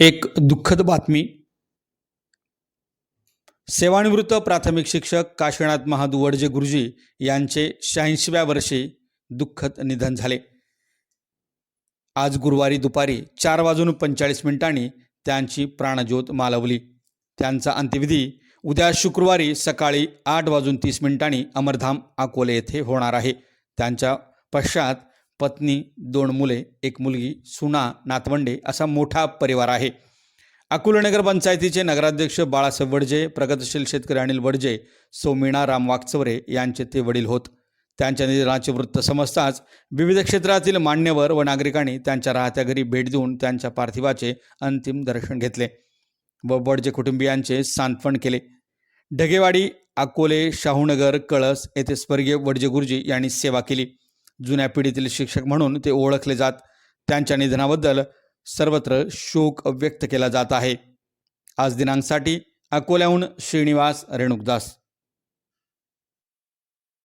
एक दुःखद बातमी. सेवानिवृत्त प्राथमिक शिक्षक काशीनाथ महादुवडजे गुरुजी यांचे शहाऐंशीव्या वर्षी दुःखद निधन झाले. आज गुरुवारी दुपारी चार वाजून पंचेचाळीस मिनिटांनी त्यांची प्राणज्योत मालवली. त्यांचा अंत्यविधी उद्या शुक्रवारी सकाळी आठ वाजून तीस मिनिटांनी अमरधाम अकोले येथे होणार आहे. त्यांच्या पश्चात पत्नी दोन मुले एक मुलगी सुना नातवंडे असा मोठा परिवार आहे. अकोलनगर पंचायतीचे नगराध्यक्ष बाळासाहेब वडजे प्रगतशील शेतकरी अनिल वडजे सौमीणा राम वागचवरे यांचे ते वडील होत. त्यांच्या निधनाचे वृत्त समजताच विविध क्षेत्रातील मान्यवर व नागरिकांनी त्यांच्या राहत्या घरी भेट देऊन त्यांच्या पार्थिवाचे अंतिम दर्शन घेतले व वडजे कुटुंबियांचे सांत्वन केले. ढगेवाडी अकोले शाहूनगर कळस येथे स्वर्गीय वडजे गुरुजी यांनी सेवा केली. जुन्या पिढीतील शिक्षक म्हणून ते ओळखले जात. त्यांच्या निधनाबद्दल सर्वत्र शोक व्यक्त केला जात आहे. आज दिनांकसाठी अकोल्याहून श्रीनिवास रेणुकदास.